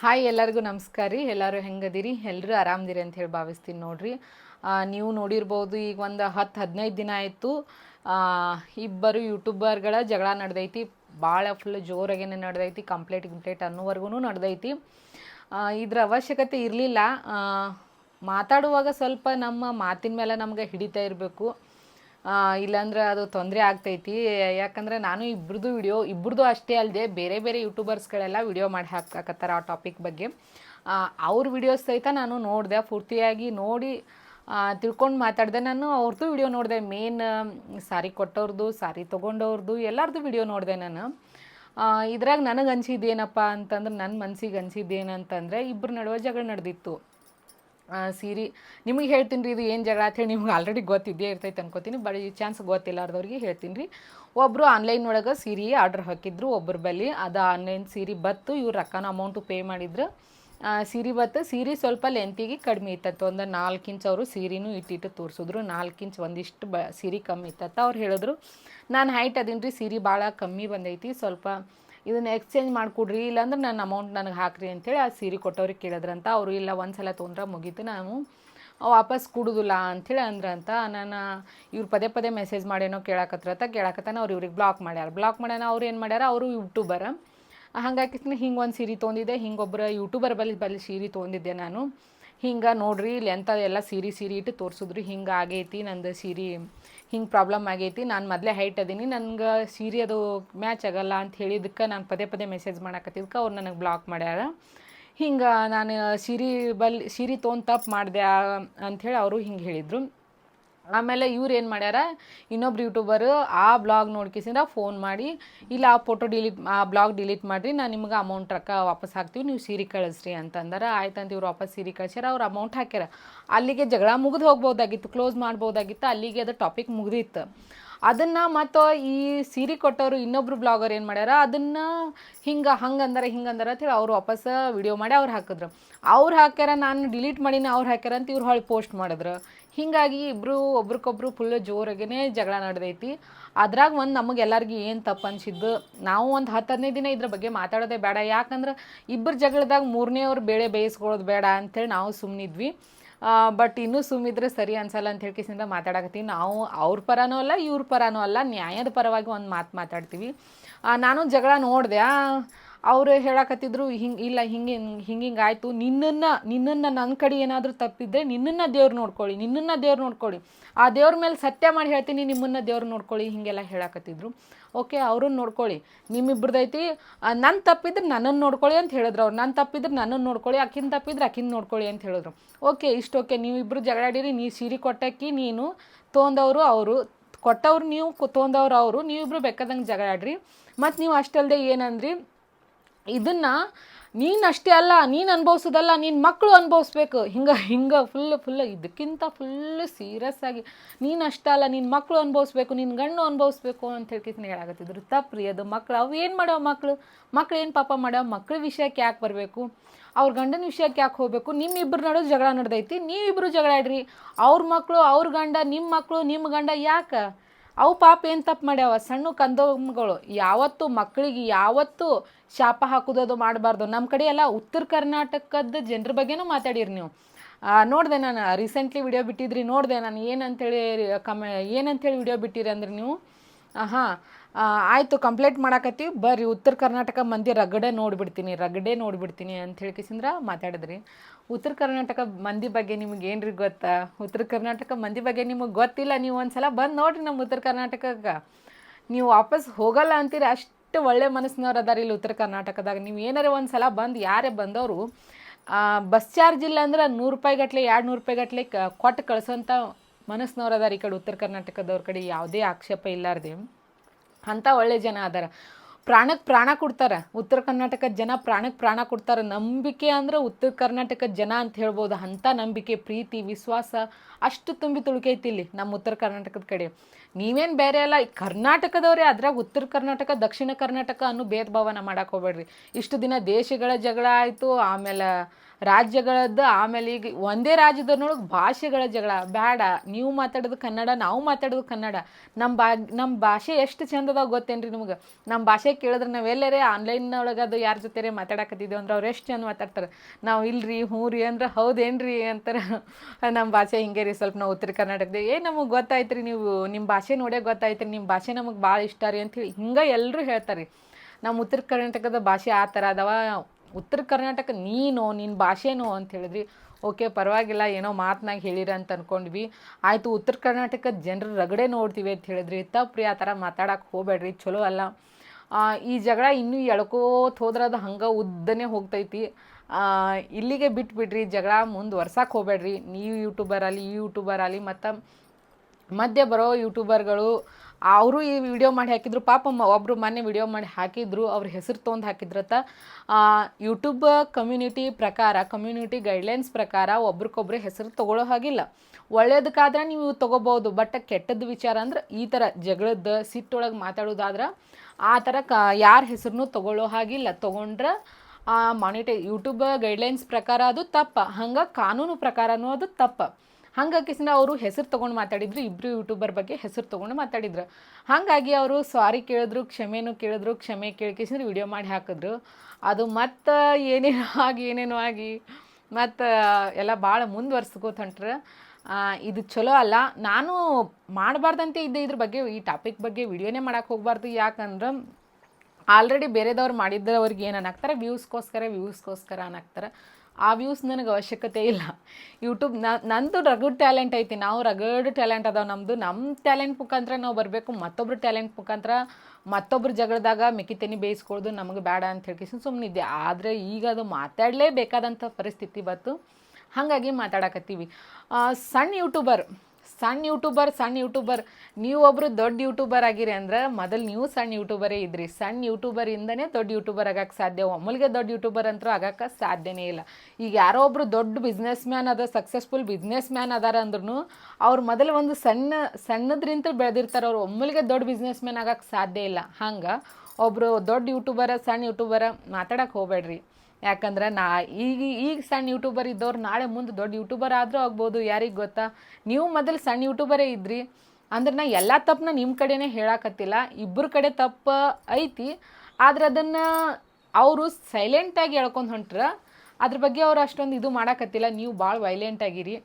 Hi ಎಲ್ಲರಿಗೂ ನಮಸ್ಕಾರ ರೀ. ಎಲ್ಲರೂ ಹೆಂಗದಿರಿ? ಎಲ್ಲರೂ ಆರಾಮದಿರಿ ಅಂತ ಹೇಳಿ ಭಾವಿಸ್ತೀನಿ ನೋಡ್ರಿ. ನೀವು ನೋಡಿರ್ಬೋದು ಈಗ ಒಂದು ಹತ್ತು ಹದಿನೈದು ದಿನ ಆಯಿತು. ಇಬ್ಬರು ಯೂಟ್ಯೂಬರ್ಗಳ ಜಗಳ ನಡೆದೈತಿ. ಭಾಳ ಫುಲ್ ಜೋರಾಗೇನೆ ನಡೆದೈತಿ. ಕಂಪ್ಲೇಂಟ್ ಗಿಂಪ್ಲೇಟ್ ಅನ್ನೋವರೆಗೂ ನಡೆದೈತಿ. ಇದ್ರ ಅವಶ್ಯಕತೆ ಇರಲಿಲ್ಲ. ಮಾತಾಡುವಾಗ ಸ್ವಲ್ಪ ನಮ್ಮ ಮಾತಿನ ಮೇಲೆ ನಮ್ಗೆ ಹಿಡಿತಾ ಇರಬೇಕು. ಇಲ್ಲಾಂದ್ರೆ ಅದು ತೊಂದರೆ ಆಗ್ತೈತಿ. ಯಾಕಂದ್ರೆ ನಾನು ಇಬ್ರದ್ದು ವಿಡಿಯೋ ಇಬ್ರದ್ದು ಅಷ್ಟೇ ಅಲ್ಲದೆ ಬೇರೆ ಬೇರೆ ಯೂಟ್ಯೂಬರ್ಸ್ಗಳೆಲ್ಲ ವಿಡಿಯೋ ಮಾಡಿ ಹಾಕಕತ್ತಾರ ಆ ಟಾಪಿಕ್ ಬಗ್ಗೆ. ಅವ್ರ ವಿಡಿಯೋಸ್ ಸಹಿತ ನಾನು ನೋಡಿದೆ, ಪೂರ್ತಿಯಾಗಿ ನೋಡಿ ತಿಳ್ಕೊಂಡು ಮಾತಾಡಿದೆ. ನಾನು ಅವ್ರದ್ದು ವಿಡಿಯೋ ನೋಡಿದೆ. ಮೇನ್, ಸಾರಿ ಕೊಟ್ಟವ್ರದ್ದು ಸಾರಿ ತೊಗೊಂಡವ್ರದ್ದು ಎಲ್ಲರದ್ದು ವಿಡಿಯೋ ನೋಡಿದೆ ನಾನು. ಇದ್ರಾಗ ನನಗೆ ಅನ್ಸಿದ್ದೇನಪ್ಪ ಅಂತಂದ್ರೆ ನನ್ನ ಮನ್ಸಿಗೆ ಅನಿಸಿದ್ದೇನಂತಂದರೆ ಇಬ್ಬರ ನಡುವೆ ಜಗಳ ನಡೆದಿತ್ತು. ಸೀರೆ. ನಿಮಗೆ ಹೇಳ್ತೀನಿ ರೀ, ಇದು ಏನು ಜಗಳ ಅಂತ ಹೇಳಿ ನಿಮ್ಗೆ ಆಲ್ರೆಡಿ ಗೊತ್ತಿದ್ದೇ ಇರ್ತೈತೆ ಅನ್ಕೋತೀನಿ ಬಟ್ ಈ ಚಾನ್ಸ್ ಗೊತ್ತಿಲ್ಲಾರ್ದವ್ರಿಗೆ ಹೇಳ್ತೀನಿ ರೀ. ಒಬ್ಬರು ಆನ್ಲೈನ್ ಒಳಗೆ ಸೀರೆ ಆರ್ಡ್ರ್ ಹಾಕಿದ್ರು ಒಬ್ಬರ ಬಳಿ ಅದು ಆನ್ಲೈನ್ ಸೀರೆ ಬತ್ತು, ಇವ್ರು ರೊಕ್ಕನ ಅಮೌಂಟು ಪೇ ಮಾಡಿದ್ರು. ಸೀರೆ ಬತ್ತು, ಸೀರೆ ಸ್ವಲ್ಪ ಲೆಂತಿಗೆ ಕಡಿಮೆ ಇತ್ತತ್ತು ಒಂದು ನಾಲ್ಕು ಇಂಚ್ ಅವರು ಸೀರೆನೂ ಇಟ್ಟಿಟ್ಟು ತೋರಿಸಿದ್ರು. ನಾಲ್ಕು ಇಂಚ್ ಒಂದಿಷ್ಟು ಬ, ಸೀರೆ ಕಮ್ಮಿ ಇತ್ತತ್ತ ಅವ್ರು ಹೇಳಿದ್ರು, ನಾನು ಹೈಟ್ ಅದೀನಿ ರೀ ಸೀರೆ ಭಾಳ ಕಮ್ಮಿ ಬಂದೈತಿ, ಸ್ವಲ್ಪ ಇದನ್ನ ಎಕ್ಸ್ಚೇಂಜ್ ಮಾಡಿಕೊಡ್ರಿ, ಇಲ್ಲಾಂದ್ರೆ ನನ್ನ ಅಮೌಂಟ್ ನನಗೆ ಹಾಕ್ರಿ ಅಂತೇಳಿ ಆ ಸೀರೆ ಕೊಟ್ಟವ್ರಿಗೆ ಕೇಳಿದ್ರಂತ. ಅವರು, ಇಲ್ಲ ಒಂದು ಸಲ ತೊಗೊಂಡ್ರೆ ಮುಗೀತು, ನಾನು ವಾಪಸ್ ಕೊಡೋದಿಲ್ಲ ಅಂಥೇಳಿ ಅಂದ್ರಂತ. ನಾನು ಇವ್ರು ಪದೇ ಪದೇ ಮೆಸೇಜ್ ಮಾಡೇನೋ ಅಂತ ಕೇಳಾಕತ್ತಾನ ಅವ್ರು ಇವ್ರಿಗೆ ಬ್ಲಾಕ್ ಮಾಡ್ಯಾರ. ಬ್ಲಾಕ್ ಮಾಡ್ಯಾನ, ಅವ್ರು ಏನು ಮಾಡ್ಯಾರ? ಅವರು ಯೂಟ್ಯೂಬರ್ ಹಾಗಾಗಿ ಹಿಂಗೆ ಒಂದು ಸೀರೆ ತೊಗೊಂಡಿದ್ದೆ ಹಿಂಗೊಬ್ಬರ ಯೂಟ್ಯೂಬರ್ ಬಲ್ಲಿ ಬಲ್ಲಿ ಸೀರೆ ತೊಂದಿದ್ದೆ ನಾನು. ಹಿಂಗೆ ನೋಡ್ರಿ ಇಲ್ಲಿ ಎಂಥ ಎಲ್ಲ ಸೀರೆ ಸೀರೆ ಇಟ್ಟು ತೋರಿಸಿದ್ರು, ಹಿಂಗೆ ಆಗೈತಿ ನಂದು ಸೀರೆ. ಹಿಂಗೆ ಪ್ರಾಬ್ಲಮ್ ಆಗೈತಿ, ನಾನು ಮೊದಲೇ ಹೈಟ್ ಅದೀನಿ, ನನಗೆ ಸೀರೆ ಅದು ಮ್ಯಾಚ್ ಆಗಲ್ಲ ಅಂತ ಹೇಳಿದ್ದಕ್ಕೆ ನಾನು ಪದೇ ಪದೇ ಮೆಸೇಜ್ ಮಾಡಕತ್ತಿದ್ದಕ್ಕೆ ಅವ್ರು ನನಗೆ ಬ್ಲಾಕ್ ಮಾಡ್ಯಾರ. ಹಿಂಗೆ ನಾನು ಸೀರೆ ಬಲ್, ಸೀರೆ ತೊಗೊಂಡು ತಪ್ಪು ಮಾಡಿದೆ ಅಂಥೇಳಿ ಅವರು ಹಿಂಗೆ ಹೇಳಿದರು. ಆಮೇಲೆ ಇವ್ರು ಏನು ಮಾಡ್ಯಾರ? ಇನ್ನೊಬ್ರು ಯೂಟ್ಯೂಬರು ಆ ಬ್ಲಾಗ್ ನೋಡ್ಕಿಸಿಂದ ಫೋನ್ ಮಾಡಿ, ಇಲ್ಲ, ಆ ಫೋಟೋ ಡಿಲೀಟ್ ಆ ಬ್ಲಾಗ್ ಡಿಲೀಟ್ ಮಾಡಿರಿ, ನಾನು ನಿಮ್ಗೆ ಅಮೌಂಟ್ ರೊಕ್ಕ ವಾಪಸ್ ಹಾಕ್ತೀವಿ, ನೀವು ಸೀರೆ ಕಳಿಸ್ರಿ ಅಂತಂದ್ರೆ. ಆಯ್ತಂತ ಇವ್ರು ವಾಪಸ್ ಸೀರೆ ಕಳ್ಸ್ಯಾರ, ಅವ್ರು ಅಮೌಂಟ್ ಹಾಕ್ಯಾರ. ಅಲ್ಲಿಗೆ ಜಗಳ ಮುಗಿದು ಹೋಗ್ಬೋದಾಗಿತ್ತು ಕ್ಲೋಸ್ ಮಾಡ್ಬೋದಾಗಿತ್ತು, ಅಲ್ಲಿಗೆ ಅದು ಟಾಪಿಕ್ ಮುಗಿದಿತ್ತು. ಅದನ್ನು ಮತ್ತು ಈ ಸೀರೆ ಕೊಟ್ಟವರು ಇನ್ನೊಬ್ರು ಬ್ಲಾಗರ್ ಏನು ಮಾಡ್ಯಾರ, ಅದನ್ನು ಹಿಂಗೆ ಹಂಗಂದಾರ ಅಂತ ಅಂತೇಳಿ ಅವ್ರು ವಾಪಸ್ ವಿಡಿಯೋ ಮಾಡಿ ಅವ್ರು ಹಾಕಿದ್ರು. ಅವ್ರು ಹಾಕ್ಯಾರ, ನಾನು ಡಿಲೀಟ್ ಮಾಡಿನ ಅವ್ರು ಹಾಕ್ಯಾರ ಅಂತ ಇವ್ರು ಹೊಳ್ಳಿ ಪೋಸ್ಟ್ ಮಾಡಿದ್ರು. ಹಿಂಗಾಗಿ ಇಬ್ಬರು ಒಬ್ರಿಗೊಬ್ರು ಫುಲ್ ಜೋರಾಗೇ ಜಗಳ ನಡೆದೈತಿ. ಅದ್ರಾಗ ಒಂದು ನಮಗೆ ಎಲ್ಲರಿಗೂ ಏನು ತಪ್ಪು ಅನ್ಸಿದ್ದು, ನಾವು ಒಂದು ಹತ್ತು ಹದಿನೈದು ದಿನ ಇದ್ರ ಬಗ್ಗೆ ಮಾತಾಡೋದೇ ಬೇಡ. ಯಾಕಂದ್ರೆ ಇಬ್ಬರು ಜಗಳದಾಗ ಮೂರನೇವ್ರು ಬೇಳೆ ಬೇಯಿಸ್ಕೊಳ್ಳೋದು ಬೇಡ ಅಂಥೇಳಿ ನಾವು ಸುಮ್ಮನಿದ್ವಿ ಬಟ್ ಇನ್ನೂ ಸುಮ್ಮಿದ್ರೆ ಸರಿ ಅನ್ಸಲ್ಲ ಅಂತ ಹೇಳ್ಕಿಸಿಂದ ಮಾತಾಡಕತ್ತೀನಿ. ನಾವು ಅವ್ರ ಪರನೂ ಅಲ್ಲ, ಇವ್ರ ಪರನೂ ಅಲ್ಲ, ನ್ಯಾಯದ ಪರವಾಗಿ ಒಂದು ಮಾತು ಮಾತಾಡ್ತೀವಿ. ನಾನು ಜಗಳ ನೋಡಿದೆ ಅವರು ಹೇಳಕತ್ತಿದ್ರು, ಹಿಂಗೆ, ಇಲ್ಲ, ಹಿಂಗೆ ಹಿಂಗೆ ಹಿಂಗೆ ಆಯಿತು. ನಿನ್ನನ್ನು ನಿನ್ನನ್ನು ನನ್ನ ಕಡೆ ಏನಾದರೂ ತಪ್ಪಿದ್ರೆ ನಿನ್ನನ್ನು ದೇವ್ರು ನೋಡ್ಕೊಳ್ಳಿ, ನಿನ್ನನ್ನು ದೇವ್ರು ನೋಡ್ಕೊಳ್ಳಿ. ಆ ದೇವ್ರ ಮೇಲೆ ಸತ್ಯ ಮಾಡಿ ಹೇಳ್ತೀನಿ, ನಿಮ್ಮನ್ನು ದೇವ್ರು ನೋಡ್ಕೊಳ್ಳಿ, ಹೀಗೆಲ್ಲ ಹೇಳಕತ್ತಿದ್ರು. ಓಕೆ, ಅವ್ರನ್ನ ನೋಡ್ಕೊಳ್ಳಿ. ನಿಮ್ಮಿಬ್ರದೈತಿ ನನ್ನ ತಪ್ಪಿದ್ರೆ ನನ್ನನ್ನು ನೋಡ್ಕೊಳ್ಳಿ ಅಂತ ಹೇಳಿದ್ರು ಅವ್ರು. ನನ್ನ ತಪ್ಪಿದ್ರೆ ನನ್ನನ್ನು ನೋಡ್ಕೊಳ್ಳಿ, ಅಕ್ಕಿನ ತಪ್ಪಿದ್ರೆ ಅಕ್ಕಿನ ನೋಡ್ಕೊಳ್ಳಿ ಅಂತ ಹೇಳಿದ್ರು. ಓಕೆ, ಇಷ್ಟು ಓಕೆ. ನೀವಿಬ್ಬರು ಜಗಳಾಡಿರಿ ನೀ ಸೀರೆ ಕೊಟ್ಟಕ್ಕಿ ನೀನು ತೊಂದವರು ಅವರು. ಕೊಟ್ಟವ್ರು ನೀವು, ತೊಂದವ್ರು ಅವರು. ನೀವಿಬ್ರು ಬೇಕಾದಂಗೆ ಜಗಳಾಡ್ರಿ ಮತ್ತು ನೀವು ಅಷ್ಟಲ್ಲದೆ ಏನಂದ್ರಿ? ಇದನ್ನ ನೀನು ಅಷ್ಟೇ ಅಲ್ಲ, ನೀನು ಅನುಭವಿಸೋದಲ್ಲ ನಿನ್ನ ಮಕ್ಕಳು ಅನುಭವಿಸ್ಬೇಕು. ಹಿಂಗೆ ಹಿಂಗೆ ಫುಲ್ ಫುಲ್ ಇದಕ್ಕಿಂತ ಫುಲ್ ಸೀರಿಯಸ್ ಆಗಿ ನೀನು ಅಷ್ಟೇ ಅಲ್ಲ ನಿನ್ನ ಮಕ್ಕಳು ಅನುಭವಿಸ್ಬೇಕು ನಿನ್ನ ಗಂಡು ಅನುಭವಿಸ್ಬೇಕು ಅಂತ ಹೇಳ್ಕಿಸ್ನ ಹೇಳಾಕತ್ತಿದ್ರು. ತಪ್ಪ್ರಿ ಅದು ಮಕ್ಳು, ಅವು ಏನು ಮಾಡೋ ಮಕ್ಕಳು ಮಕ್ಳು ಏನು ಪಾಪ ಮಾಡೋ? ಮಕ್ಳ ವಿಷಯಕ್ಕೆ ಯಾಕೆ ಬರಬೇಕು? ಅವ್ರ ಗಂಡನ ವಿಷಯಕ್ಕೆ ಯಾಕೆ ಹೋಗಬೇಕು? ನಿಮ್ಮಿಬ್ಬರು ನಡುವೆ ಜಗಳ ನಡೆದೈತಿ ನೀವಿಬ್ಬರು ಜಗಳಾಡ್ರಿ ಅವ್ರ ಮಕ್ಕಳು ಅವ್ರ ಗಂಡ ನಿಮ್ಮ ಮಕ್ಕಳು ನಿಮ್ಮ ಗಂಡ ಯಾಕೆ? ಅವು ಪಾಪ ಏನು ತಪ್ಪು ಮಾಡ್ಯಾವ? ಸಣ್ಣ ಕಂದೋಮಗಳು ಯಾವತ್ತು ಮಕ್ಕಳಿಗೆ ಯಾವತ್ತು ಶಾಪ ಹಾಕೋದು ಮಾಡಬಾರ್ದು. ನಮ್ಮ ಕಡೆ ಎಲ್ಲ ಉತ್ತರ ಕರ್ನಾಟಕದ ಜನರ ಬಗ್ಗೆನೂ ಮಾತಾಡಿರಿ ನೀವು. ನೋಡಿದೆ ನಾನು ರೀಸೆಂಟ್ಲಿ ವಿಡಿಯೋ ಬಿಟ್ಟಿದ್ರಿ, ನೋಡಿದೆ ನಾನು. ಏನಂತೇಳಿ, ಕಮೆ, ಏನಂತೇಳಿ ವಿಡಿಯೋ ಬಿಟ್ಟಿರಿ ಅಂದ್ರೆ ನೀವು? ಹಾಂ ಆಯಿತು ಕಂಪ್ಲೇಂಟ್ ಮಾಡಾಕತ್ತೀವಿ. ಬರ್ರಿ, ಉತ್ತರ ಕರ್ನಾಟಕ ಮಂದಿ ರಗಡೆ ನೋಡಿಬಿಡ್ತೀನಿ ರಗಡೆ ನೋಡಿಬಿಡ್ತೀನಿ ಅಂತ ಹೇಳ್ಕಿಸಿಂದ್ರ ಮಾತಾಡಿದ್ರಿ. ಉತ್ತರ ಕರ್ನಾಟಕ ಮಂದಿ ಬಗ್ಗೆ ನಿಮ್ಗೆ ಏನ್ರಿ ಗೊತ್ತಾ? ಉತ್ತರ ಕರ್ನಾಟಕ ಮಂದಿ ಬಗ್ಗೆ ನಿಮಗೆ ಗೊತ್ತಿಲ್ಲ, ನೀವು ಒಂದ್ಸಲ ಬಂದು ನೋಡ್ರಿ ನಮ್ಮ ಉತ್ತರ ಕರ್ನಾಟಕಕ್ಕೆ. ನೀವು ವಾಪಸ್ ಹೋಗಲ್ಲ ಅಂತೀರಿ, ಅಷ್ಟು ಒಳ್ಳೆ ಮನಸ್ಸಿನವ್ರು ಅದಾರ ಇಲ್ಲಿ ಉತ್ತರ ಕರ್ನಾಟಕದಾಗ. ನೀವು ಏನಾರ ಒಂದು ಸಲ ಬಂದು, ಯಾರೇ ಬಂದವರು ಬಸ್ ಚಾರ್ಜ್ ಇಲ್ಲ ಅಂದ್ರೆ ನೂರು ರೂಪಾಯಿ ಗಟ್ಲೆ ಎರಡು ನೂರು ರೂಪಾಯಿ ಗಟ್ಲೆ ಕೊಟ್ಟು ಕಳ್ಸೋಂಥ ಮನಸ್ಸಿನವ್ರು ಅದಾರ ಈ ಕಡೆ ಉತ್ತರ ಕರ್ನಾಟಕದವ್ರ ಕಡೆ. ಯಾವುದೇ ಆಕ್ಷೇಪ ಇಲ್ಲಾರ್ದೆ. ಅಂಥ ಒಳ್ಳೆ ಜನ ಅದಾರ. ಪ್ರಾಣಕ್ಕೆ ಪ್ರಾಣ ಕೊಡ್ತಾರೆ. ಉತ್ತರ ಕರ್ನಾಟಕದ ಜನ ಪ್ರಾಣಕ್ಕೆ ಪ್ರಾಣ ಕೊಡ್ತಾರೆ. ನಂಬಿಕೆ ಅಂದ್ರೆ ಉತ್ತರ ಕರ್ನಾಟಕದ ಜನ ಅಂತ ಹೇಳ್ಬೋದು. ಅಂಥ ನಂಬಿಕೆ, ಪ್ರೀತಿ, ವಿಶ್ವಾಸ ಅಷ್ಟು ತುಂಬಿ ತುಳುಕೈತಿ ಇಲ್ಲಿ ನಮ್ಮ ಉತ್ತರ ಕರ್ನಾಟಕದ ಕಡೆ. ನೀವೇನು ಬೇರೆ ಅಲ್ಲ ಕರ್ನಾಟಕದವರೇ ಅದ್ರಾಗ ಉತ್ತರ ಕರ್ನಾಟಕ, ದಕ್ಷಿಣ ಕರ್ನಾಟಕ ಅನ್ನೋ ಭೇದ ಭಾವನ ಮಾಡಕ್ಕೆ ಹೋಗ್ಬೇಡ್ರಿ. ಇಷ್ಟು ದಿನ ದೇಶಗಳ ಜಗಳ ಆಯಿತು, ಆಮೇಲೆ ರಾಜ್ಯಗಳದ್ದು, ಆಮೇಲೆ ಈಗ ಒಂದೇ ರಾಜ್ಯದವ್ರೊಳಗೆ ಭಾಷೆಗಳ ಜಗಳ ಬೇಡ ನೀವು ಮಾತಾಡೋದು ಕನ್ನಡ, ನಾವು ಮಾತಾಡೋದು ಕನ್ನಡ. ನಮ್ಮ ಬಾ ನಮ್ಮ ಭಾಷೆ ಎಷ್ಟು ಚಂದದಾಗ ಗೊತ್ತೇನ್ರಿ ನಿಮ್ಗೆ? ನಮ್ಮ ಭಾಷೆ ಕೇಳಿದ್ರೆ ನಾವೆಲ್ಲರೇ ಆನ್ಲೈನ್ ಒಳಗೆ ಅದು ಯಾರ ಜೊತೆ ಮಾತಾಡಕತ್ತಿದ್ದೇವೆ ಅಂದ್ರೆ ಅವ್ರು ಎಷ್ಟು ಚಂದ ಮಾತಾಡ್ತಾರೆ. ನಾವು ಇಲ್ರಿ, ಹ್ಞೂ ರೀ ಅಂದ್ರೆ ಹೌದೇನ್ರಿ ಅಂತಾರೆ. ನಮ್ಮ ಭಾಷೆ ಹಿಂಗೆ ರೀ ಸ್ವಲ್ಪ ನಾವು ಉತ್ತರ ಕರ್ನಾಟಕದ ಏ, ನಮಗೆ ಗೊತ್ತಾಯ್ತು ರೀ ನೀವು ನಿಮ್ಮ ಭಾಷೆ ನೋಡೇ ಗೊತ್ತಾಯ್ತು ರೀ ನಿಮ್ಮ ಭಾಷೆ ನಮಗೆ ಭಾಳ ಇಷ್ಟ ರೀ ಅಂಥೇಳಿ ಹಿಂಗೆ ಎಲ್ಲರೂ ಹೇಳ್ತಾರೆ ರೀ. ನಮ್ಮ ಉತ್ತರ ಕರ್ನಾಟಕದ ಭಾಷೆ ಆ ಥರ ಅದಾವ. ಉತ್ತರ ಕರ್ನಾಟಕ ನೀನು ನಿನ್ನ ಭಾಷೆನೋ ಅಂತ ಹೇಳಿದ್ರಿ, ಓಕೆ ಪರವಾಗಿಲ್ಲ, ಏನೋ ಮಾತನಾಗ ಹೇಳಿರ ಅಂತ ಅನ್ಕೊಂಡ್ವಿ. ಆಯಿತು, ಉತ್ತರ ಕರ್ನಾಟಕದ ಜನರು ರಗಡೆ ನೋಡ್ತೀವಿ ಅಂತ ಹೇಳಿದ್ರಿ. ತಪ್ಪ್ರಿ ಆ ಥರ ಮಾತಾಡೋಕೆ ಹೋಗಬೇಡ್ರಿ, ಚಲೋ ಅಲ್ಲ. ಈ ಜಗಳ ಇನ್ನೂ ಎಳ್ಕೋತ ಹೋದ್ರೆ ಅದು ಹಂಗೆ ಉದ್ದನೇ ಹೋಗ್ತೈತಿ. ಇಲ್ಲಿಗೆ ಬಿಟ್ಬಿಡ್ರಿ, ಜಗಳ ಮುಂದುವರ್ಸಕ್ಕೆ ಹೋಗ್ಬೇಡ್ರಿ. ನೀವು ಯೂಟ್ಯೂಬರ್ ಅಲ್ಲಿ, ಈ ಯೂಟ್ಯೂಬರ್ ಅಲ್ಲಿ, ಮತ್ತು ಮಧ್ಯೆ ಬರೋ ಯೂಟ್ಯೂಬರ್ಗಳು, ಅವರು ಈ ವಿಡಿಯೋ ಮಾಡಿ ಹಾಕಿದ್ರು, ಪಾಪ ಒಬ್ಬರು ಮೊನ್ನೆ ವಿಡಿಯೋ ಮಾಡಿ ಹಾಕಿದ್ರು, ಅವ್ರ ಹೆಸರು ತೊಗೊಂಡು ಹಾಕಿದ್ರತ್ತ ಯೂಟ್ಯೂಬ್ ಕಮ್ಯುನಿಟಿ ಪ್ರಕಾರ ಕಮ್ಯುನಿಟಿ ಗೈಡ್ಲೈನ್ಸ್ ಪ್ರಕಾರ ಒಬ್ರಿಗೊಬ್ರು ಹೆಸರು ತಗೊಳ್ಳೋ ಹಾಗಿಲ್ಲ. ಒಳ್ಳೇದಕ್ಕಾದ್ರೆ ನೀವು ತಗೋಬೋದು ಬಟ್ ಕೆಟ್ಟದ್ದು ವಿಚಾರ ಅಂದ್ರೆ ಈ ಥರ ಜಗಳದ್ದು ಸಿಟ್ಟೊಳಗೆ ಮಾತಾಡೋದಾದ್ರೆ ಆ ಥರ ಕ, ಯಾರ ಹೆಸರನ್ನು ತಗೊಳ್ಳೋ ಹಾಗಿಲ್ಲ. ತೊಗೊಂಡ್ರೆ ಮಾನಿಟೈ ಯೂಟ್ಯೂಬ್ ಗೈಡ್ಲೈನ್ಸ್ ಪ್ರಕಾರ ಅದು ತಪ್ಪ, ಹಂಗೆ ಕಾನೂನು ಪ್ರಕಾರನೂ ಅದು ತಪ್ಪ. ಹಂಗಾಕಿಸಿನ ಅವರು ಹೆಸರು ತೊಗೊಂಡು ಮಾತಾಡಿದ್ರು ಇಬ್ಬರು ಯೂಟ್ಯೂಬರ್ ಬಗ್ಗೆ ಹೆಸರು ತೊಗೊಂಡು ಮಾತಾಡಿದ್ರು. ಹಾಗಾಗಿ ಅವರು ಸಾರಿ ಕೇಳಿದ್ರು ಕ್ಷಮೆನು ಕೇಳಿದ್ರು ಕ್ಷಮೆ ಕೇಳ್ಕಿಸಿದ್ರೆ ವಿಡಿಯೋ ಮಾಡಿ ಹಾಕಿದ್ರು. ಅದು ಮತ್ತೆ ಏನೇನು ಆಗಿ ಏನೇನೋ ಆಗಿ ಮತ್ತು ಎಲ್ಲ ಭಾಳ ಮುಂದುವರ್ಸ್ಕೋತ ಹೊಂಟ್ರೆ. ಆ, ಇದು ಚಲೋ ಅಲ್ಲ ನಾನು ಮಾಡಬಾರ್ದಂತೆ ಇದ್ದೆ ಇದ್ರ ಬಗ್ಗೆ ಈ ಟಾಪಿಕ್ ಬಗ್ಗೆ ವಿಡಿಯೋನೇ ಮಾಡೋಕ್ಕೆ ಹೋಗಬಾರ್ದು. ಯಾಕಂದ್ರೆ ಆಲ್ರೆಡಿ ಬೇರೆದವ್ರು ಮಾಡಿದ್ದವ್ರಿಗೆ ಏನು ಅನ್ನಾಕ್ತಾರೆ ವ್ಯೂಸ್ಗೋಸ್ಕರ ವ್ಯೂಸ್ಗೋಸ್ಕರ ಅನ್ನಾಕ್ತಾರೆ ಆ ವ್ಯೂಸ್ ನನಗೆ ಅವಶ್ಯಕತೆ ಇಲ್ಲ. ಯೂಟ್ಯೂಬ್ ನಂದು ರಗಡ್ ಟ್ಯಾಲೆಂಟ್ ಐತಿ, ನಾವು ರಗಡ್ ಟ್ಯಾಲೆಂಟ್ ಅದಾವೆ ನಮ್ಮದು ನಮ್ಮ ಟ್ಯಾಲೆಂಟ್ ಮುಖಾಂತರ ನಾವು ಬರಬೇಕು, ಮತ್ತೊಬ್ರ ಟ್ಯಾಲೆಂಟ್ ಮುಖಾಂತರ ಮತ್ತೊಬ್ಬರು ಜಗಳದಾಗ ಮಿಕ್ಕಿತೇನಿ ಬೇಯಿಸ್ಕೊಳ್ದು ನಮಗೆ ಬೇಡ ಅಂತ ಹೇಳ್ಕೇಸಿ ಸುಮ್ಮನಿದ್ದೆ ಆದರೆ ಈಗ ಅದು ಮಾತಾಡಲೇಬೇಕಾದಂಥ ಪರಿಸ್ಥಿತಿ ಬಂತು. ಹಾಗಾಗಿ ಮಾತಾಡಕತ್ತೀವಿ. ಸಣ್ಣ ಯೂಟ್ಯೂಬರ್ ಸಣ್ಣ ಯೂಟ್ಯೂಬರ್ ಸಣ್ಣ ಯೂಟ್ಯೂಬರ್. ನೀವು ಒಬ್ರು ದೊಡ್ಡ ಯೂಟ್ಯೂಬರ್ ಆಗಿರಿ ಅಂದ್ರೆ ಮೊದಲು ನೀವು ಸಣ್ಣ ಯೂಟ್ಯೂಬರೇ ಇದ್ರಿ. ಸಣ್ಣ ಯೂಟ್ಯೂಬರಿಂದನೇ ದೊಡ್ಡ ಯೂಟ್ಯೂಬರ್ ಆಗಕ್ಕೆ ಸಾಧ್ಯ. ಒಮ್ಮಲ್ಗೆ ದೊಡ್ಡ ಯೂಟ್ಯೂಬರ್ ಅಂತೂ ಆಗಕ್ಕೆ ಸಾಧ್ಯನೇ ಇಲ್ಲ. ಈಗ ಯಾರೋ ಒಬ್ರು ದೊಡ್ಡ ಬಿಸ್ನೆಸ್ ಮ್ಯಾನ್ ಅದ ಸಕ್ಸಸ್ಫುಲ್ ಬಿಸ್ನೆಸ್ ಮ್ಯಾನ್ ಅದಾರ ಅಂದ್ರೂ ಅವ್ರು ಮೊದಲು ಒಂದು ಸಣ್ಣ ಸಣ್ಣದ್ರಿಂತ ಬೆಳೆದಿರ್ತಾರೆ. ಅವ್ರು ಒಮ್ಮಲ್ಗೆ ದೊಡ್ಡ ಬಿಸ್ನೆಸ್ ಮ್ಯಾನ್ ಆಗಕ್ಕೆ ಸಾಧ್ಯ ಇಲ್ಲ. ಹಂಗೆ ಒಬ್ಬರು ದೊಡ್ಡ ಯೂಟ್ಯೂಬರ, ಸಣ್ಣ ಯೂಟ್ಯೂಬರ ಮಾತಾಡಕ್ಕೆ ಹೋಗ್ಬೇಡ್ರಿ. ಯಾಕಂದ್ರೆ ನಾ ಈಗ ಈಗ ಸಣ್ಣ ಯೂಟ್ಯೂಬರ್ ಇದ್ದವ್ರು ನಾಳೆ ಮುಂದೆ ದೊಡ್ಡ ಯೂಟ್ಯೂಬರ್ ಆದರೂ ಆಗ್ಬೋದು ಯಾರಿಗೆ ಗೊತ್ತಾ? ನೀವು ಮೊದಲು ಸಣ್ಣ ಯೂಟ್ಯೂಬರೇ ಇದ್ರಿ. ಅಂದ್ರೆ ನಾ ಎಲ್ಲ ತಪ್ಪನ್ನ ನಿಮ್ಮ ಕಡೆನೇ ಹೇಳಾಕತ್ತಿಲ್ಲ. ಇಬ್ಬರ ಕಡೆ ತಪ್ಪು ಐತಿ. ಆದ್ರೆ ಅದನ್ನು ಅವರು ಸೈಲೆಂಟಾಗಿ ಹೇಳ್ಕೊಂಡು ಹೊಂಟ್ರ. ಅದ್ರ ಬಗ್ಗೆ ಅವ್ರು ಅಷ್ಟೊಂದು ಇದು ಮಾಡಾಕತ್ತಿಲ್ಲ. ನೀವು ಭಾಳ ವೈಲೆಂಟ್ ಆಗಿರಿ.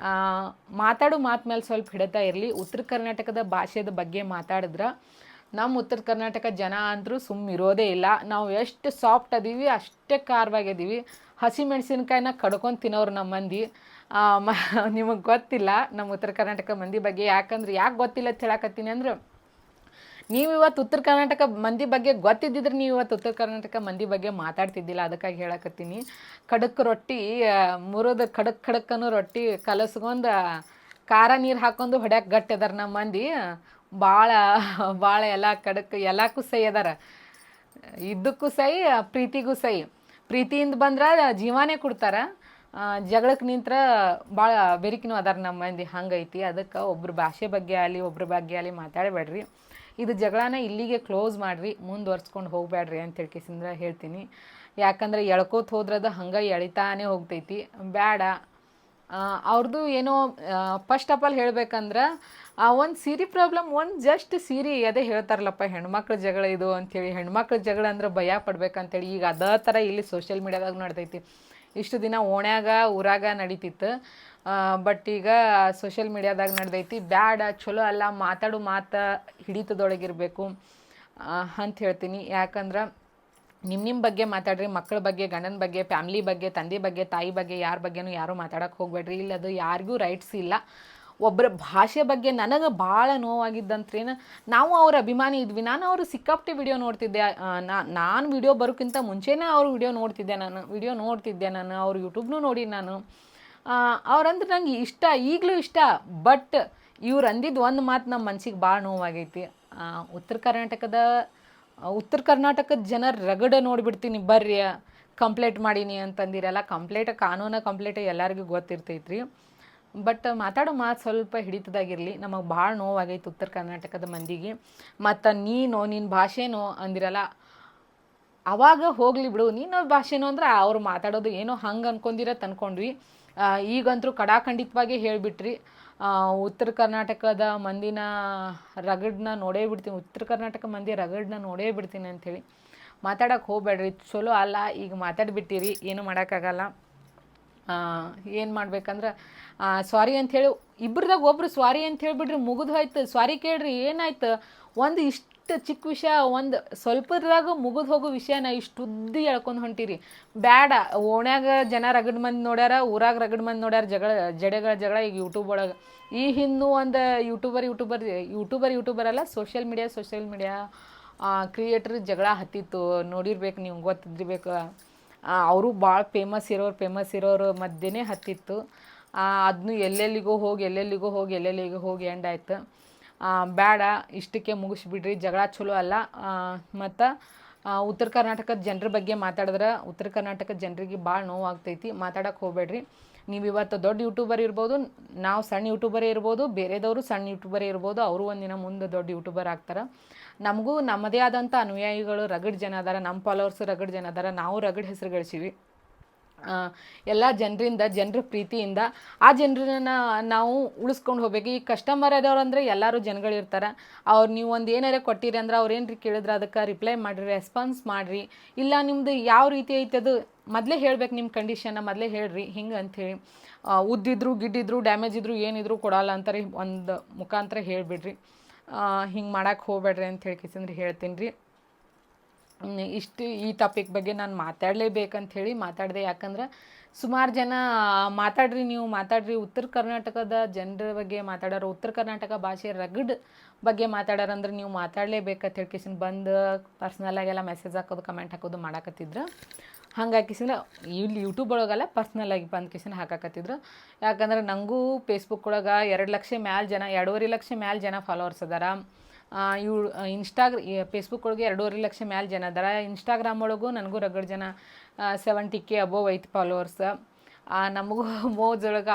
ಆ, ಮಾತಾಡೋ ಮಾತು ಮೇಲೆ ಸ್ವಲ್ಪ ಹಿಡಿತಾ ಇರಲಿ. ಉತ್ತರ ಕರ್ನಾಟಕದ ಭಾಷೆದ ಬಗ್ಗೆ ಮಾತಾಡಿದ್ರೆ. ನಮ್ಮ ಉತ್ತರ ಕರ್ನಾಟಕ ಜನ ಅಂದರೂ ಸುಮ್ಮ ಇರೋದೇ ಇಲ್ಲ. ನಾವು ಎಷ್ಟು ಸಾಫ್ಟ್ ಅದೀವಿ, ಅಷ್ಟೇ ಖಾರವಾಗಿದ್ದೀವಿ ಹಸಿ ಮೆಣಸಿನ್ಕಾಯಿನ ಕಡ್ಕೊಂಡು ತಿನ್ನೋರು ನಮ್ಮ ಮಂದಿ. ನಿಮಗೆ ಗೊತ್ತಿಲ್ಲ ನಮ್ಮ ಉತ್ತರ ಕರ್ನಾಟಕ ಮಂದಿ ಬಗ್ಗೆ, ಯಾಕಂದ್ರೆ ಯಾಕೆ ಗೊತ್ತಿಲ್ಲ ಅಂತ ಹೇಳಕತ್ತೀನಿ ಅಂದ್ರೆ, ನೀವು ಇವತ್ತು ಉತ್ತರ ಕರ್ನಾಟಕ ಮಂದಿ ಬಗ್ಗೆ ಗೊತ್ತಿದ್ದಿದ್ರೆ ನೀವು ಇವತ್ತು ಉತ್ತರ ಕರ್ನಾಟಕ ಮಂದಿ ಬಗ್ಗೆ ಮಾತಾಡ್ತಿದ್ದಿಲ್ಲ. ಅದಕ್ಕಾಗಿ ಹೇಳಕತ್ತೀನಿ. ಖಡಕ್ ರೊಟ್ಟಿ ಮುರದ ಖಡಕ್ ಖಡಕ್ಕನೂ ರೊಟ್ಟಿ ಕಲಸ್ಕೊಂಡು ಖಾರ ನೀರು ಹಾಕೊಂಡು ಹೊಡ್ಯಾಕೆ ಗಟ್ಟಿ ಅದಾರ ನಮ್ಮ ಮಂದಿ. ಭಾಳ ಭಾಳ ಎಲ್ಲ ಖಡಕ್ ಎಲ್ಲಕ್ಕೂ ಸೈ ಅದಾರ. ಇದಕ್ಕೂ ಸೈ, ಪ್ರೀತಿಗೂ ಸೈ. ಪ್ರೀತಿಯಿಂದ ಬಂದ್ರೆ ಜೀವಾನೇ ಕೊಡ್ತಾರೆ. ಜಗಳಕ್ಕೆ ನಿಂತ್ರ ಭಾಳ ಬೆರಿಕಿನೂ ಅದಾರ ನಮ್ಮ ಮಂದಿ. ಹಂಗೈತಿ. ಅದಕ್ಕೆ ಒಬ್ರ ಭಾಷೆ ಬಗ್ಗೆ ಆಗಲಿ, ಒಬ್ರ ಬಗ್ಗೆ ಆಗಲಿ ಮಾತಾಡಬೇಡ್ರಿ. ಇದು ಜಗಳನ ಇಲ್ಲಿಗೆ ಕ್ಲೋಸ್ ಮಾಡಿರಿ. ಮುಂದುವರ್ಸ್ಕೊಂಡು ಹೋಗಬೇಡ್ರಿ ಅಂತ ಹೇಳ್ಕೇಸಿಂದ್ರೆ ಹೇಳ್ತೀನಿ. ಯಾಕಂದ್ರೆ ಎಳ್ಕೋತ ಹೋದ್ರದ ಹಂಗೆ ಎಳಿತಾನೆ ಹೋಗ್ತೈತಿ. ಬೇಡ ಅವ್ರದ್ದು ಏನೋ ಫಸ್ಟ್ ಆಫ್ ಆಲ್ ಹೇಳ್ಬೇಕಂದ್ರೆ ಒಂದು ಸೀರೆ ಪ್ರಾಬ್ಲಮ್ ಒಂದು ಜಸ್ಟ್ ಸೀರೆ ಅದೇ ಹೇಳ್ತಾರಲ್ಲಪ್ಪ, ಹೆಣ್ಮಕ್ಳ ಜಗಳ ಇದು ಅಂಥೇಳಿ ಹೆಣ್ಮಕ್ಳ ಜಗಳ ಅಂದ್ರೆ ಭಯ ಪಡ್ಬೇಕಂತೇಳಿ. ಈಗ ಅದೇ ಥರ ಇಲ್ಲಿ ಸೋಷಿಯಲ್ ಮೀಡ್ಯಾದಾಗ ನಡ್ದೈತಿ. ಇಷ್ಟು ದಿನ ಓಣ್ಯಾಗ, ಊರಾಗ ನಡೀತಿತ್ತು. ಬಟ್ ಈಗ ಸೋಷಿಯಲ್ ಮೀಡ್ಯಾದಾಗ ನಡ್ದೈತಿ. ಬ್ಯಾಡ, ಚಲೋ ಅಲ್ಲ, ಮಾತಾಡು ಮಾತು ಹಿಡಿತದೊಳಗಿರಬೇಕು ಅಂತ ಹೇಳ್ತೀನಿ. ಯಾಕಂದ್ರೆ ನಿಮ್ಮ ನಿಮ್ಮ ಬಗ್ಗೆ ಮಾತಾಡ್ರಿ ಮಕ್ಕಳ ಬಗ್ಗೆ, ಗಂಡನ ಬಗ್ಗೆ, ಫ್ಯಾಮ್ಲಿ ಬಗ್ಗೆ, ತಂದೆ ಬಗ್ಗೆ, ತಾಯಿ ಬಗ್ಗೆ, ಯಾರ ಬಗ್ಗೆನೂ ಯಾರೂ ಮಾತಾಡಕ್ಕೆ ಹೋಗ್ಬೇಡ್ರಿ. ಇಲ್ಲ ಅದು ಯಾರಿಗೂ ರೈಟ್ಸ್ ಇಲ್ಲ. ಒಬ್ಬರ ಭಾಷೆ ಬಗ್ಗೆ ನನಗೆ ಭಾಳ ನೋವಾಗಿದ್ದಂತ್ರೇನ ನಾವು ಅವ್ರ ಅಭಿಮಾನಿ ಇದ್ವಿ. ನಾನು ಅವರು ಸಿಕ್ಕಾಪಟ್ಟೆ ವಿಡಿಯೋ ನೋಡ್ತಿದ್ದೆ. ನಾನು ವಿಡಿಯೋ ಬರೋಕ್ಕಿಂತ ಮುಂಚೆನೇ ಅವ್ರ ವಿಡಿಯೋ ನೋಡ್ತಿದ್ದೆ ನಾನು. ವಿಡಿಯೋ ನೋಡ್ತಿದ್ದೆ ನಾನು, ಅವ್ರ ಯೂಟ್ಯೂಬ್ನೂ ನೋಡಿ ನಾನು. ಅವ್ರಂದ್ರೆ ನಂಗೆ ಇಷ್ಟ, ಈಗಲೂ ಇಷ್ಟ. ಬಟ್ ಇವ್ರು ಅಂದಿದ್ದು ಒಂದು ಮಾತು ನಮ್ಮ ಮನ್ಸಿಗೆ ಭಾಳ ನೋವಾಗೈತಿ. ಉತ್ತರ ಕರ್ನಾಟಕದ ಉತ್ತರ ಕರ್ನಾಟಕದ ಜನರ ರಗಡ ನೋಡಿಬಿಡ್ತೀನಿ, ಬರ್ರಿ ಕಂಪ್ಲೇಂಟ್ ಮಾಡೀನಿ ಅಂತಂದಿರಲ್ಲ ಕಂಪ್ಲೇಂಟ್ ಕಾನೂನ ಕಂಪ್ಲೇಂಟ್ ಎಲ್ಲರಿಗೂ ಗೊತ್ತಿರ್ತೈತ್ರಿ. ಬಟ್ ಮಾತಾಡೋ ಮಾತು ಸ್ವಲ್ಪ ಹಿಡಿತದಾಗಿರಲಿ. ನಮಗೆ ಭಾಳ ನೋವಾಗೈತೆ ಉತ್ತರ ಕರ್ನಾಟಕದ ಮಂದಿಗೆ. ಮತ್ತು ನೀನು ನಿನ್ನ ಭಾಷೆನೋ ಅಂದಿರಲ್ಲ, ಅವಾಗ ಹೋಗಲಿ ಬಿಡು. ನೀನು ಭಾಷೆನೋ ಅಂದ್ರೆ ಅವ್ರು ಮಾತಾಡೋದು ಏನೋ ಹಂಗೆ ಅನ್ಕೊಂಡಿರೋ ತಂದ್ಕೊಂಡ್ವಿ ಈಗಂತರೂ ಈಗಂತೂ ಕಡಾಖಂಡಿತವಾಗಿ ಹೇಳಿಬಿಟ್ರಿ. ಉತ್ತರ ಕರ್ನಾಟಕದ ಮಂದಿನ ರಗಡ್ನ ನೋಡೇ ಬಿಡ್ತೀನಿ. ಉತ್ತರ ಕರ್ನಾಟಕ ಮಂದಿ ರಗಡ್ನ ನೋಡೇ ಬಿಡ್ತೀನಿ ಅಂಥೇಳಿ ಮಾತಾಡೋಕೆ ಹೋಗಬೇಡ್ರಿ. ಚಲೋ ಅಲ್ಲ, ಈಗ ಮಾತಾಡಿಬಿಟ್ಟಿರಿ, ಏನು ಮಾಡೋಕ್ಕಾಗಲ್ಲ. ಏನು ಮಾಡ್ಬೇಕಂದ್ರೆ ಸಾರಿ ಅಂಥೇಳಿ, ಇಬ್ರದಾಗ ಒಬ್ರು ಸ್ವಾರಿ ಅಂತ ಹೇಳಿಬಿಡ್ರಿ ಮುಗಿದು ಹೋಯ್ತು ಸ್ವಾರಿ ಕೇಳ್ರಿ, ಏನಾಯ್ತು? ಒಂದು ಇಷ್ಟು ಚಿಕ್ಕ ವಿಷಯ, ಒಂದು ಸ್ವಲ್ಪದ್ರಾಗ ಮುಗಿದು ಹೋಗೋ ವಿಷಯನ ಇಷ್ಟು ಉದ್ದಿ ಎಳ್ಕೊಂಡು ಹೊಂಟಿರಿ. ಬ್ಯಾಡ, ಓಣ್ಯಾಗ ಜನ ರಗಡ್ ಮಂದಿ ನೋಡ್ಯಾರ, ಊರಾಗ ರಗಡ್ ಮಂದಿ ನೋಡ್ಯಾರ, ಜಗಳ, ಜಡೆಗಳ ಜಗಳ ಈಗ ಯೂಟ್ಯೂಬ್ ಒಳಗೆ. ಈ ಹಿಂದೂ ಒಂದು ಯೂಟ್ಯೂಬರ್ ಯೂಟ್ಯೂಬರ್ ಯೂಟ್ಯೂಬರ್ ಯೂಟ್ಯೂಬರ್ ಅಲ್ಲ social media social media creator ಜಗಳ ಹತ್ತಿತ್ತು. ನೋಡಿರ್ಬೇಕು ನೀವು ಬೇಕು ಅವರು ಭಾಳ ಫೇಮಸ್ ಇರೋರು ಫೇಮಸ್ ಇರೋರು ಮಧ್ಯೆನೇ ಹತ್ತಿತ್ತು. ಅದನ್ನು ಎಲ್ಲೆಲ್ಲಿಗೋ ಹೋಗಿ ಎಲ್ಲೆಲ್ಲಿಗೋ ಹೋಗಿ ಎಲ್ಲೆಲ್ಲಿಗೋ ಹೋಗಿ ಎಂಡ್ ಆಯ್ತು. ಬೇಡ ಇಷ್ಟಕ್ಕೆ ಮುಗಿಸ್ಬಿಡ್ರಿ, ಜಗಳ ಚಲೋ ಅಲ್ಲ. ಮತ್ತು ಉತ್ತರ ಕರ್ನಾಟಕದ ಜನರ ಬಗ್ಗೆ ಮಾತಾಡಿದ್ರೆ ಉತ್ತರ ಕರ್ನಾಟಕದ ಜನರಿಗೆ ಭಾಳ ನೋವಾಗ್ತೈತಿ, ಮಾತಾಡೋಕೆ ಹೋಗಬೇಡ್ರಿ. ನೀವು ಇವತ್ತು ದೊಡ್ಡ ಯೂಟ್ಯೂಬರ್ ಇರ್ಬೋದು, ನಾವು ಸಣ್ಣ ಯೂಟ್ಯೂಬರೇ ಇರ್ಬೋದು, ಬೇರೆದವರು ಸಣ್ಣ ಯೂಟ್ಯೂಬರೇ ಇರ್ಬೋದು, ಅವರು ಒಂದಿನ ಮುಂದೆ ದೊಡ್ಡ ಯೂಟ್ಯೂಬರ್ ಆಗ್ತಾರೆ. ನಮಗೂ ನಮ್ಮದೇ ಆದಂಥ ಅನುಯಾಯಿಗಳು ರಗಡ್ ಜನ ಅದಾರ ನಮ್ಮ ಫಾಲೋವರ್ಸ್ ರಗಡ್ ಜನ ಅದಾರ, ನಾವು ರಗಡ್ ಹೆಸರು ಗಳಿಸೀವಿ ಎಲ್ಲ ಜನರಿಂದ, ಜನರ ಪ್ರೀತಿಯಿಂದ ಆ ಜನರನ್ನ ನಾವು ಉಳಿಸ್ಕೊಂಡು ಹೋಗ್ಬೇಕು. ಈ ಕಸ್ಟಮರ್ ಆದವ್ರು ಅಂದರೆ ಎಲ್ಲರೂ ಜನಗಳಿರ್ತಾರೆ ಅವ್ರು ನೀವು ಒಂದು ಏನಾರ ಕೊಟ್ಟಿರಿ ಅಂದ್ರೆ ಅವ್ರು ಏನ್ರಿ ಕೇಳಿದ್ರೆ ಅದಕ್ಕೆ ರಿಪ್ಲೈ ಮಾಡಿರಿ ರೆಸ್ಪಾನ್ಸ್ ಮಾಡಿರಿ. ಇಲ್ಲ ನಿಮ್ಮದು ಯಾವ ರೀತಿ ಐತೆ ಅದು ಮೊದಲೇ ಹೇಳ್ಬೇಕು ನಿಮ್ಮ ಕಂಡೀಷನ್ನ ಮೊದಲೇ ಹೇಳ್ರಿ, ಹಿಂಗೆ ಅಂಥೇಳಿ ಉದ್ದಿದ್ರು, ಗಿಡ್ಡಿದ್ರು ಡ್ಯಾಮೇಜ್ ಇದ್ರು, ಏನಿದ್ರು ಕೊಡಲ್ಲ ಅಂತಾರೆ, ಒಂದು ಮುಖಾಂತರ ಹೇಳಿಬಿಡ್ರಿ. ಹಿಂಗೆ ಮಾಡೋಕ್ಕೆ ಹೋಗ್ಬೇಡ್ರಿ ಅಂತ ಹೇಳಿ ಹೇಳ್ತೀನಿ ರೀ. ಇಷ್ಟು ಈ ಟಾಪಿಕ್ ಬಗ್ಗೆ ನಾನು ಮಾತಾಡಲೇಬೇಕಂತ ಹೇಳಿ ಮಾತಾಡಿದೆ. ಯಾಕಂದ್ರೆ ಸುಮಾರು ಜನ, ಮಾತಾಡ್ರಿ ನೀವು, ಮಾತಾಡ್ರಿ. ಉತ್ತರ ಕರ್ನಾಟಕದ ಜನರ ಬಗ್ಗೆ ಮಾತಾಡೋರು, ಉತ್ತರ ಕರ್ನಾಟಕ ಭಾಷೆ ರಗಡ್ ಬಗ್ಗೆ ಮಾತಾಡೋರಂದ್ರೆ ನೀವು ಮಾತಾಡಲೇಬೇಕಂತ ಹೇಳ್ಕೇಸಿನ ಬಂದು ಪರ್ಸ್ನಲಾಗೆಲ್ಲ ಮೆಸೇಜ್ ಹಾಕೋದು ಕಮೆಂಟ್ ಹಾಕೋದು ಮಾಡಾಕತ್ತಿದ್ರು. ಹಂಗೆ ಹಾಕಿಸಿದ್ರೆ ಇಲ್ಲಿ ಯೂಟ್ಯೂಬ್ ಒಳಗೆಲ್ಲ ಪರ್ಸ್ನಲಾಗಿ ಬಂದು ಕಿಸಿನ ಹಾಕಾಕತ್ತಿದ್ರು. ಯಾಕಂದ್ರೆ ನನಗೂ ಫೇಸ್ಬುಕ್ ಒಳಗೆ ಎರಡು ಲಕ್ಷ ಮ್ಯಾಲೆ ಜನ, ಎರಡೂವರೆ ಲಕ್ಷ ಮ್ಯಾಲೆ ಜನ ಫಾಲೋವರ್ಸ್ ಅದಾರ. ಇವ್ ಇನ್ಸ್ಟಾಗ್ರ ಫೇಸ್ಬುಕ್ ಒಳಗೆ ಎರಡೂವರೆ ಲಕ್ಷ ಮ್ಯಾಲೆ ಜನ ಅದಾರ. ಇನ್ಸ್ಟಾಗ್ರಾಮ್ ಒಳಗೂ ನನಗೂ ರಗಡ್ ಜನ ಸೆವೆಂಟಿ ಕೆ ಅಬೋವ್ ಐತಿ ಫಾಲೋವರ್ಸ್ ನಮಗೂ ಮೋಜ್ ಒಳಗೆ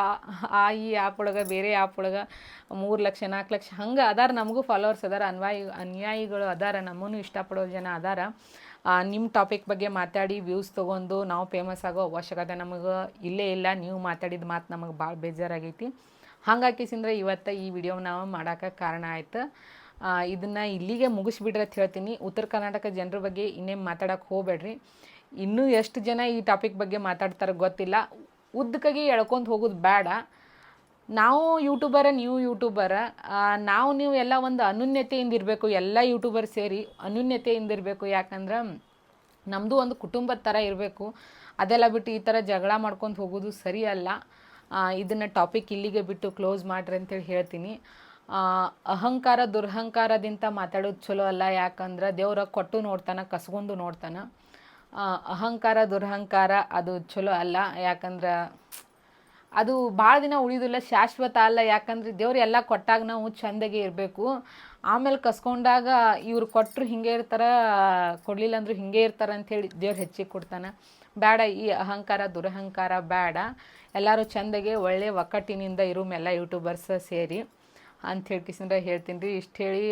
ಆ, ಈ ಆ್ಯಪ್ ಒಳಗೆ, ಬೇರೆ ಆ್ಯಪ್ ಒಳಗೆ ಮೂರು ಲಕ್ಷ, ನಾಲ್ಕು ಲಕ್ಷ ಹಂಗೆ ಅದಾರ. ನಮಗೂ ಫಾಲೋವರ್ಸ್ ಅದಾರ. ಅನ್ವಾಯಿ, ಅನ್ಯಾಯಿಗಳು ಅದಾರ. ನಮ್ಮನ್ನು ಇಷ್ಟಪಡೋ ಜನ ಅದಾರ. ನಿಮ್ಮ ಟಾಪಿಕ್ ಬಗ್ಗೆ ಮಾತಾಡಿ ವ್ಯೂಸ್ ತೊಗೊಂಡು ನಾವು ಫೇಮಸ್ ಆಗೋ ಅವಶ್ಯಕತೆ ನಮಗೆ ಇಲ್ಲೇ ಇಲ್ಲ. ನೀವು ಮಾತಾಡಿದ ಮಾತು ನಮಗೆ ಭಾಳ ಬೇಜಾರಾಗೈತಿ. ಹಂಗಾಕಿಸಿಂದ್ರೆ ಇವತ್ತು ಈ ವಿಡಿಯೋ ನಾವು ಮಾಡೋಕ್ಕೆ ಕಾರಣ ಆಯ್ತು. ಇದನ್ನು ಇಲ್ಲಿಗೆ ಮುಗಿಸ್ಬಿಡ್ರಿ ಅಂತ ಹೇಳ್ತೀನಿ. ಉತ್ತರ ಕರ್ನಾಟಕ ಜನರ ಬಗ್ಗೆ ಇನ್ನೇನು ಮಾತಾಡೋಕ್ಕೆ ಹೋಗಬೇಡ್ರಿ. ಇನ್ನೂ ಎಷ್ಟು ಜನ ಈ ಟಾಪಿಕ್ ಬಗ್ಗೆ ಮಾತಾಡ್ತಾರೆ ಗೊತ್ತಿಲ್ಲ. ಉದ್ದಕ್ಕಾಗಿ ಎಳ್ಕೊಂಡು ಹೋಗೋದು ಬೇಡ ನಾವು ಯೂಟ್ಯೂಬರ ನೀವು ಯೂಟ್ಯೂಬರ ನಾವು ನೀವು ಎಲ್ಲ ಒಂದು ಅನುನ್ಯತೆಯಿಂದ ಇರಬೇಕು, ಎಲ್ಲ ಯೂಟ್ಯೂಬರ್ ಸೇರಿ ಅನುನ್ಯತೆಯಿಂದ ಇರಬೇಕು. ಯಾಕಂದ್ರೆ ನಮ್ಮದು ಒಂದು ಕುಟುಂಬದ ಥರ ಇರಬೇಕು. ಅದೆಲ್ಲ ಬಿಟ್ಟು ಈ ಥರ ಜಗಳ ಮಾಡ್ಕೊಂಡು ಹೋಗೋದು ಸರಿಯಲ್ಲ. ಇದನ್ನು ಟಾಪಿಕ್ ಇಲ್ಲಿಗೆ ಬಿಟ್ಟು ಕ್ಲೋಸ್ ಮಾಡ್ರಿ ಅಂತೇಳಿ ಹೇಳ್ತೀನಿ. ಅಹಂಕಾರ, ದುರಹಂಕಾರದಿಂದ ಮಾತಾಡೋದು ಚಲೋ ಅಲ್ಲ. ಯಾಕಂದ್ರೆ ದೇವ್ರ ಕೊಟ್ಟು ನೋಡ್ತಾನೆ ಕಸ್ಕೊಂಡು ನೋಡ್ತಾನೆ. ಅಹಂಕಾರ, ದುರಹಂಕಾರ ಅದು ಚಲೋ ಅಲ್ಲ. ಯಾಕಂದ್ರೆ ಅದು ಭಾಳ ದಿನ ಉಳಿಯೋದಿಲ್ಲ ಶಾಶ್ವತ ಅಲ್ಲ. ಯಾಕಂದ್ರೆ ದೇವ್ರು ಎಲ್ಲ ಕೊಟ್ಟಾಗ ನಾವು ಚಂದಗೆ ಇರಬೇಕು. ಆಮೇಲೆ ಕಸ್ಕೊಂಡಾಗ ಇವ್ರು ಕೊಟ್ಟರು ಹಿಂಗೆ ಇರ್ತಾರೆ, ಕೊಡಲಿಲ್ಲ ಅಂದ್ರೆ ಹಿಂಗೆ ಇರ್ತಾರೆ ಅಂಥೇಳಿ ದೇವ್ರು ಹೆಚ್ಚಿಗೆ ಕೊಡ್ತಾನೆ. ಬೇಡ ಈ ಅಹಂಕಾರ, ದುರಹಂಕಾರ ಬೇಡ ಎಲ್ಲರೂ ಚೆಂದಗೆ ಒಳ್ಳೆ ಒಕ್ಕಟ್ಟಿನಿಂದ ಇರುಮೆಲ್ಲ ಯೂಟ್ಯೂಬರ್ಸ್ ಸೇರಿ. ಅಂತ ಹೇಳ್ಕಿಸಿಂದ್ರೆ ಹೇಳ್ತೀನಿ ರೀ. ಇಷ್ಟು ಹೇಳಿ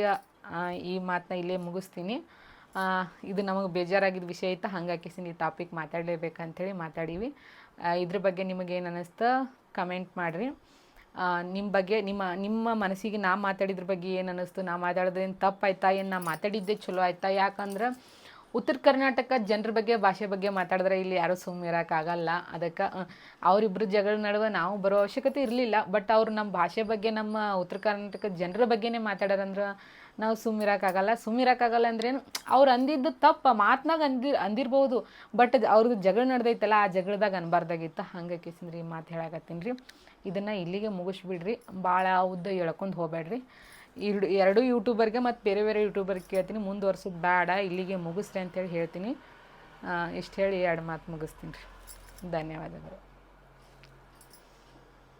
ಈ ಮಾತನ್ನ ಇಲ್ಲೇ ಮುಗಿಸ್ತೀನಿ. ಇದು ನಮಗೆ ಬೇಜಾರಾಗಿದ್ದ ವಿಷಯ ಐತೆ ಹಂಗಾಕಿಸಿನ ಈ ಟಾಪಿಕ್ ಮಾತಾಡಲೇಬೇಕಂಥೇಳಿ ಮಾತಾಡೀವಿ. ಇದ್ರ ಬಗ್ಗೆ ನಿಮಗೇನು ಅನ್ನಿಸ್ತು ಕಮೆಂಟ್ ಮಾಡಿರಿ. ನಿಮ್ಮ ಬಗ್ಗೆ, ನಿಮ್ಮ ನಿಮ್ಮ ಮನಸ್ಸಿಗೆ ನಾ ಮಾತಾಡಿದ್ರ ಬಗ್ಗೆ ಏನು ಅನ್ನಿಸ್ತು ನಾ ತಪ್ಪು ತಪ್ಪಾಯ್ತಾ? ಏನು ನಾ ಮಾತಾಡಿದ್ದೆ ಚಲೋ ಆಯ್ತಾ? ಯಾಕಂದ್ರೆ ಉತ್ತರ ಕರ್ನಾಟಕ ಜನರ ಬಗ್ಗೆ, ಭಾಷೆ ಬಗ್ಗೆ ಮಾತಾಡಿದ್ರೆ ಇಲ್ಲಿ ಯಾರೂ ಸುಮ್ಮನೆ ಇರೋಕ್ಕಾಗಲ್ಲ ಅದಕ್ಕೆ ಅವರಿಬ್ಬರು ಜಗಳ ನಡುವೆ ನಾವು ಬರೋ ಅವಶ್ಯಕತೆ ಇರಲಿಲ್ಲ. ಬಟ್ ಅವರು ನಮ್ಮ ಭಾಷೆ ಬಗ್ಗೆ, ನಮ್ಮ ಉತ್ತರ ಕರ್ನಾಟಕ ಜನರ ಬಗ್ಗೆನೇ ಮಾತಾಡೋರಂದ್ರೆ ನಾವು ಸುಮ್ಮಿರೋಕ್ಕಾಗಲ್ಲ ಸುಮ್ಮಿರೋಕ್ಕಾಗಲ್ಲ ಅಂದ್ರೇನು ಅವ್ರು ಅಂದಿದ್ದು ತಪ್ಪ. ಮಾತ್ನಾಗ ಅಂದಿ, ಅಂದಿರ್ಬೋದು. ಬಟ್ ಅವ್ರದ್ದು ಜಗಳ ನಡೆದೈತಲ್ಲ, ಆ ಜಗಳದಾಗ ಅನ್ಬಾರ್ದಾಗಿತ್ತು. ಹಂಗೆ ಕಿಸಿಂದ್ರಿ ಮಾತು ಹೇಳಾಕತ್ತೀನಿ ರೀ. ಇದನ್ನು ಇಲ್ಲಿಗೆ ಮುಗಿಸ್ಬಿಡ್ರಿ. ಭಾಳ ಉದ್ದ ಎಳ್ಕೊಂಡು ಹೋಗ್ಬೇಡ್ರಿ. ಎರಡು ಎರಡು ಯೂಟ್ಯೂಬರ್ಗೆ ಮತ್ತು ಬೇರೆ ಬೇರೆ ಯೂಟ್ಯೂಬರ್ಗೆ ಕೇಳ್ತೀನಿ. ಮುಂದುವರ್ಸೋದು ಬೇಡ ಇಲ್ಲಿಗೆ ಮುಗಿಸ್ರಿ ಅಂತೇಳಿ ಹೇಳ್ತೀನಿ. ಇಷ್ಟು ಹೇಳಿ ಎರಡು ಮಾತು ಮುಗಿಸ್ತೀನಿ ರೀ. ಧನ್ಯವಾದಗಳು.